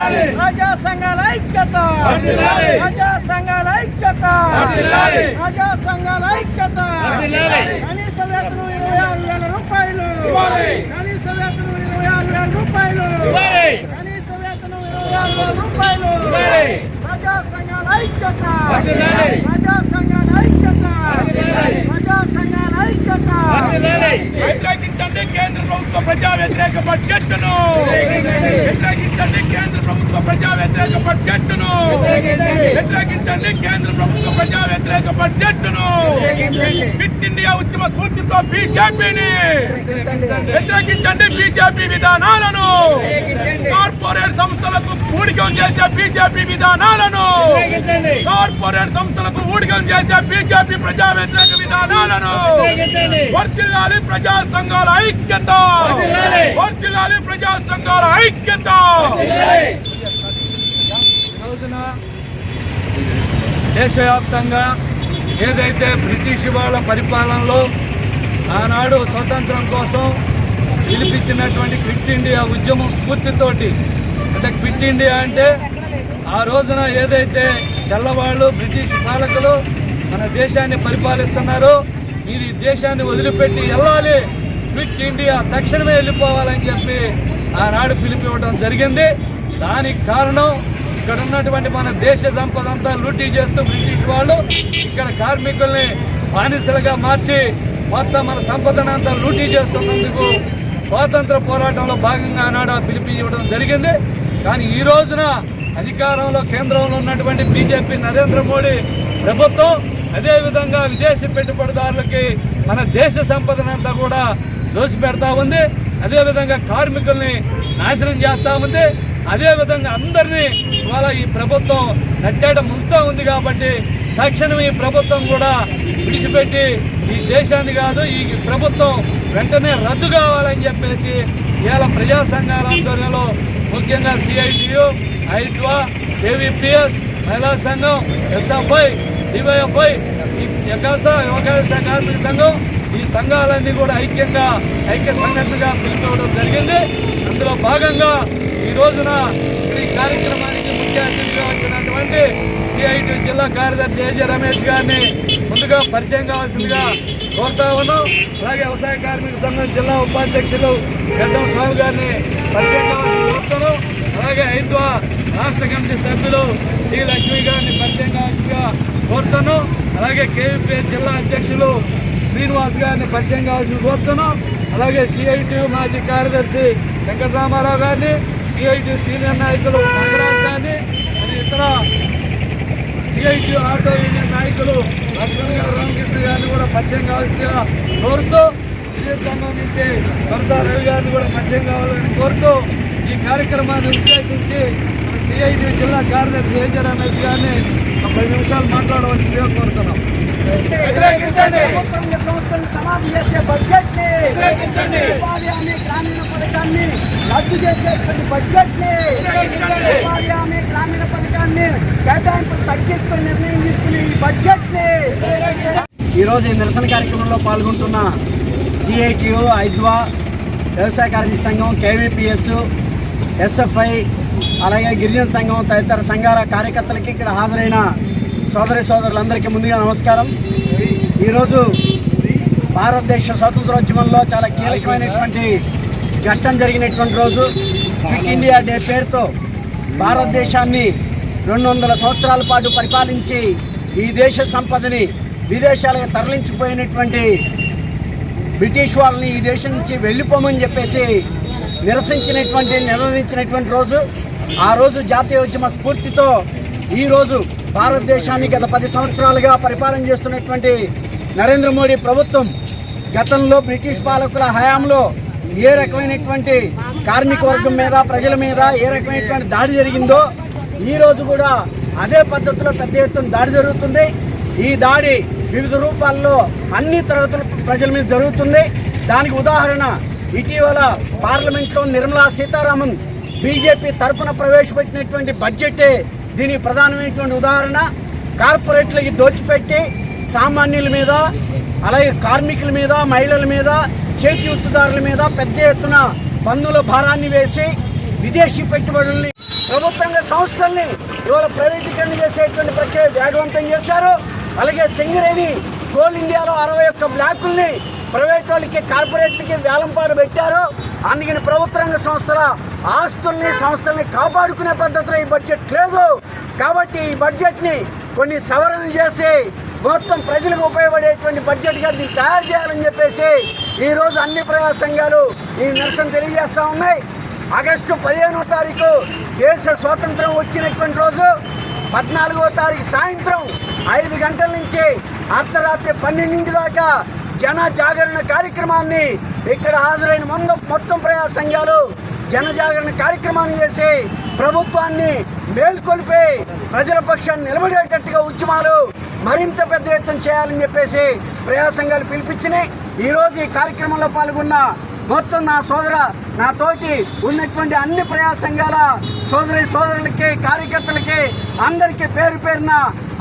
ప్రజా సంఘాల ఐక్యత. ప్రజా సంఘాల ఐక్యత. ప్రజా సంఘాల ఐక్యత. కనీస వేతనం ఇరవై ఆరు వేల రూపాయలు. కనీస వేతనం ఇరవై ఆరు వేల రూపాయలు. కనీస వేతనం ఇరవై ఆరు వేల రూపాయలు. ప్రజా సంఘాల ఐక్యత. ప్రజా సంఘాల ఐక్యత. ప్రజా సంఘాల ఐక్యత. వ్యతిరేకించండి కేంద్ర ప్రభుత్వ ప్రజా వ్యతిరేక బడ్జెట్ను. ప్రజా వ్యతిరేక బడ్జెట్ను వ్యతిరేకించండి. కేంద్ర ప్రభుత్వ ప్రజా వ్యతిరేక బడ్జెట్ను ఫిట్ ఇండియా ఉద్యమ స్ఫూర్తితో బీజేపీని. వ్యతిరేకించండి. బీజేపీ విధానాలను. కార్పొరేట్ సంస్థలకు ఊడికం చేసే బీజేపీ విధానాలను. కార్పొరేట్ సంస్థలకు ఊడికం చేసే బీజేపీ ప్రజా వ్యతిరేక విధానాలను వర్తిల్లాలి ప్రజా సంఘాల ఐక్యత. వర్తిల్లాలి ప్రజా సంఘాల ఐక్యత. దేశవ్యాప్తంగా ఏదైతే బ్రిటిష్ వాళ్ళ పరిపాలనలో ఆనాడు స్వతంత్రం కోసం పిలిపించినటువంటి క్విట్ ఇండియా ఉద్యమం స్ఫూర్తితోటి అంటే క్విట్ ఇండియా అంటే ఆ రోజున ఏదైతే తెల్లవాళ్ళు బ్రిటిష్ పాలకులు మన దేశాన్ని పరిపాలిస్తున్నారో మీరు ఈ దేశాన్ని వదిలిపెట్టి వెళ్ళాలి. క్విట్ ఇండియా తక్షణమే వెళ్ళిపోవాలని చెప్పి ఆనాడు పిలిపివ్వడం జరిగింది. దానికి కారణం ఇక్కడ ఉన్నటువంటి మన దేశ సంపద అంతా లూటీ చేస్తూ బ్రిటిష్ వాళ్ళు ఇక్కడ కార్మికుల్ని బానిసలుగా మార్చి మొత్తం మన సంపదను అంతా లూటీ చేస్తున్నందుకు స్వాతంత్ర పోరాటంలో భాగంగా ఆనాడు పిలిపి ఇవ్వడం జరిగింది. కానీ ఈ రోజున అధికారంలో కేంద్రంలో ఉన్నటువంటి బీజేపీ నరేంద్ర మోడీ ప్రభుత్వం అదేవిధంగా విదేశీ పెట్టుబడిదారులకి మన దేశ సంపదనంతా కూడా దోసిపెడతా ఉంది. అదేవిధంగా కార్మికుల్ని నాశనం చేస్తూ ఉంది. అదేవిధంగా అందరినీ ఇవాళ ఈ ప్రభుత్వం నట్టేట ముంచుతూ ఉంది కాబట్టి తక్షణం ఈ ప్రభుత్వం కూడా విడిచిపెట్టి ఈ దేశాన్ని కాదు ఈ ప్రభుత్వం వెంటనే రద్దు కావాలని చెప్పేసి ఇవాళ ప్రజా సంఘాల ఆధ్వర్యంలో ముఖ్యంగా సిఐటియు ఐద్వా ఏవిపిఎస్ మహిళా సంఘం ఎస్ఎఫ్ఐ డివైఎఫ్ఐ ఈ ఎకాస వ్యవసాయ కార్మిక సంఘం ఈ సంఘాలన్నీ కూడా ఐక్యంగా ఐక్య సంఘటనగా పిలుపుకోవడం జరిగింది. అందులో భాగంగా ఈ రోజున ఈ కార్యక్రమానికి ముఖ్య అతిథిగా వచ్చినటువంటి సిఐటి జిల్లా కార్యదర్శి ఏజే రమేష్ గారిని ముందుగా పరిచయం కావాల్సిందిగా కోరుతా ఉన్నాం. అలాగే వ్యవసాయ కార్మిక సంఘం జిల్లా ఉపాధ్యక్షులు గడ్డం స్వామి గారిని పరిచయం కావాల్సింది కోరుతాను అలాగే హైద్వా రాష్ట్ర కమిటీ సభ్యులు డి లక్ష్మి గారిని పరిచయం కావాల్సిందిగా కోరుతాను అలాగే కేవీపీ జిల్లా అధ్యక్షులు శ్రీనివాస్ గారిని పరిచయం కావాల్సింది కోరుతున్నాం. అలాగే సిఐటి మాజీ కార్యదర్శి వెంకటరామారావు గారిని సిఐటి సీనియర్ నాయకులు నాగరాజు గారిని ఇతర సిఐటి ఆటో యూనియన్ నాయకులు లక్ష్మణ్ గారు రామకృష్ణ గారిని కూడా పరిచయం కావాల్సిందిగా కోరుతూ విద్యుత్ సంఘం నుంచి వరసా రవి గారిని కూడా పరిచయం కావాలని కోరుతూ ఈ కార్యక్రమాన్ని ఉద్దేశించి సిఐటి జిల్లా కార్యదర్శి ఏజే రమేష్ గారిని ఒక పది నిమిషాలు మాట్లాడవలసిందిగా కోరుతున్నాం. వ్యతిరేకించండి. ప్రభుత్వ సంస్థలను సమాధి చేసే బడ్జెట్ని ఉపాధి హామీ గ్రామీణ పథకాన్ని రద్దు చేసేటువంటి బడ్జెట్ని ఉపాధి హామీ గ్రామీణ పథకాన్ని కేటాయింపులు తగ్గిస్తూ నిర్ణయం తీసుకునే ఈ బడ్జెట్ని ఈరోజు ఈ నిరసన కార్యక్రమంలో పాల్గొంటున్న సిఐటియు ఐద్వా వ్యవసాయ కార్మిక సంఘం కేవీపీఎస్ ఎస్ఎఫ్ఐ అలాగే గిరిజన సంఘం తదితర సంఘాల కార్యకర్తలకి ఇక్కడ హాజరైన సోదరి సోదరులందరికీ ముందుగా నమస్కారం. ఈరోజు భారతదేశ స్వాతంత్రోద్యమంలో చాలా కీలకమైనటువంటి ఘట్టం జరిగినటువంటి రోజు. క్విట్ ఇండియా డే పేరుతో భారతదేశాన్ని రెండు వందల సంవత్సరాల పాటు పరిపాలించి ఈ దేశ సంపదని విదేశాలకు తరలించిపోయినటువంటి బ్రిటిష్ వాళ్ళని ఈ దేశం నుంచి వెళ్ళిపోమని చెప్పేసి నిరసించినటువంటి నిర్వహించినటువంటి రోజు. ఆ రోజు జాతీయ ఉద్యమ స్ఫూర్తితో ఈరోజు భారతదేశాన్ని గత పది సంవత్సరాలుగా పరిపాలన చేస్తున్నటువంటి నరేంద్ర మోడీ ప్రభుత్వం గతంలో బ్రిటిష్ పాలకుల హయాంలో ఏ రకమైనటువంటి కార్మిక వర్గం మీద ప్రజల మీద ఏ రకమైనటువంటి దాడి జరిగిందో ఈ రోజు కూడా అదే పద్ధతిలో పెద్ద ఎత్తున దాడి జరుగుతుంది. ఈ దాడి వివిధ రూపాల్లో అన్ని తరగతుల ప్రజల మీద జరుగుతుంది. దానికి ఉదాహరణ ఇటీవల పార్లమెంట్లో నిర్మలా సీతారామన్ బీజేపీ తరఫున ప్రవేశపెట్టినటువంటి బడ్జెటే దీనికి ప్రధానమైనటువంటి ఉదాహరణ కార్పొరేట్లకి దోచిపెట్టి సామాన్యుల మీద అలాగే కార్మికుల మీద మహిళల మీద చేతి వృత్తిదారుల మీద పెద్ద ఎత్తున పన్నుల భారాన్ని వేసి విదేశీ పెట్టుబడుల్ని ప్రభుత్వ సంస్థల్ని ఇవాళ ప్రైవేటీకరణ చేసేటువంటి ప్రక్రియ వేగవంతం చేశారు. అలాగే సింగరేణి కోల్ ఇండియాలో అరవై ఒక్క బ్లాకుల్ని ప్రైవేట్ వాళ్ళకి కార్పొరేట్లకి వేలంపాటు పెట్టారు. అందుకని ప్రభుత్వ రంగ సంస్థల ఆస్తుల్ని సంస్థల్ని కాపాడుకునే పద్ధతిలో ఈ బడ్జెట్ లేదు. కాబట్టి ఈ బడ్జెట్ని కొన్ని సవరణలు చేసి మొత్తం ప్రజలకు ఉపయోగపడేటువంటి బడ్జెట్గా దీన్ని తయారు చేయాలని చెప్పేసి ఈరోజు అన్ని ప్రజా సంఘాలు ఈ నిరసన తెలియజేస్తూ ఉన్నాయి. ఆగస్టు పదిహేనో తారీఖు దేశ స్వాతంత్రం వచ్చినటువంటి రోజు పద్నాలుగో తారీఖు సాయంత్రం ఐదు గంటల నుంచి అర్ధరాత్రి పన్నెండింటి దాకా జన జాగరణ కార్యక్రమాన్ని ఇక్కడ హాజరైన మొత్తం మొత్తం ప్రజా సంఘాలు జనజాగరణ కార్యక్రమాన్ని చేసి ప్రభుత్వాన్ని మేల్కొల్పి ప్రజల పక్షాన్ని నిలబడేటట్టుగా ఉద్యమాలు మరింత పెద్ద ఎత్తున చేయాలని చెప్పేసి ప్రజా సంఘాలు పిలిపించినాయి ఈరోజు ఈ కార్యక్రమంలో పాల్గొన్న మొత్తం నా సోదర నా తోటి ఉన్నటువంటి అన్ని ప్రజా సంఘాల సోదరి సోదరులకి కార్యకర్తలకి అందరికీ పేరు పేరున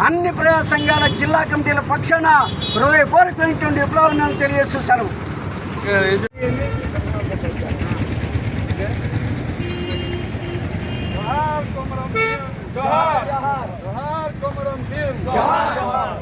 అన్ని ప్రజా సంఘాల జిల్లా కమిటీల పక్షాన హృదయపూర్వకమైనటువంటి విప్లవం తెలియజేస్తూ जोहार जोहार जोहार कमरम दिन जोहार जोहार